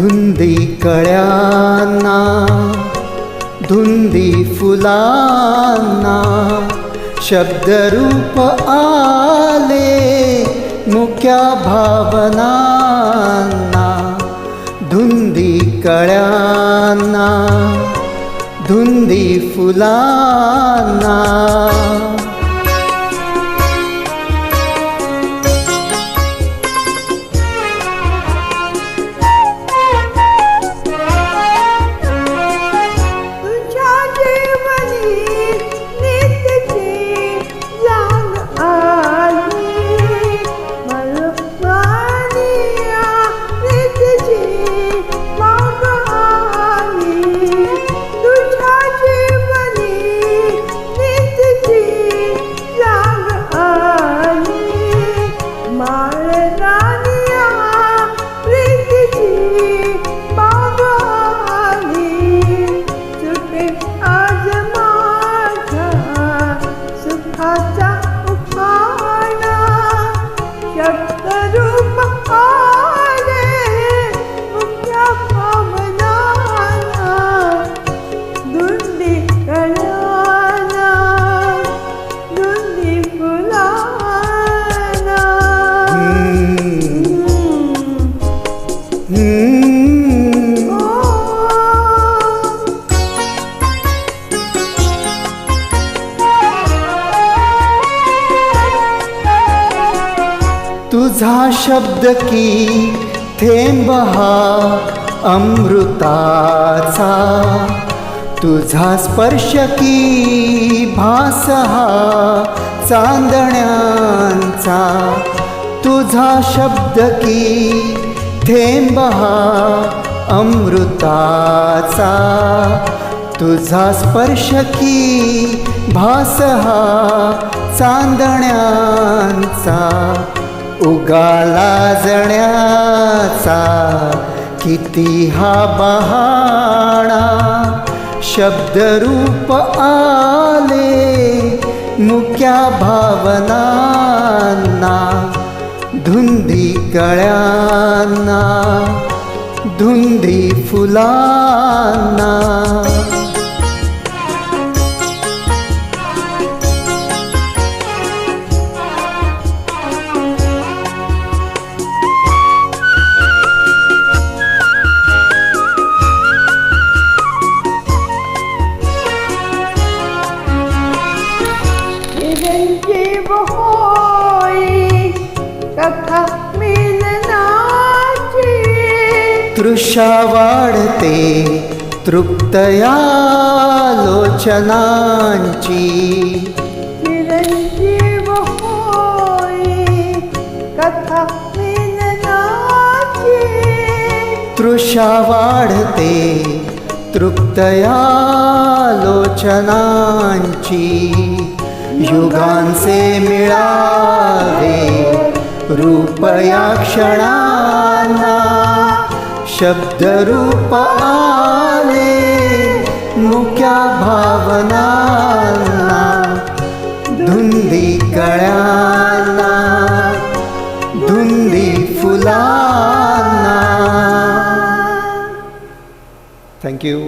धुंदी कळ्यांना धुंदी फुलांना शब्दरूप आले मुख्या भावनांना. धुंदी कळ्यांना धुंदी फुलांना तुझा शब्द की थेंब हा अमृताचा तुझा स्पर्श की भास हा चांदण्यांचा तुझा शब्द की थेंब हा अमृताचा. तुझा स्पर्श की भास हा चांदण्यांचा. उगाला जण्याचा किती हा बहाणा. शब्दरूप आले मुक्या भावनांना. धुंदी कळ्यांना धुंदी फुलांना. तृषा वाढते तृप्तया लोचनांची. तृषा वाढते तृप्तया लोचनांची. युगांचे मिळावे रूप या शब्द रूप आले मुक्या भावनांना धुंदी कळ्यांना धुंदी फुलांना. थँक्यू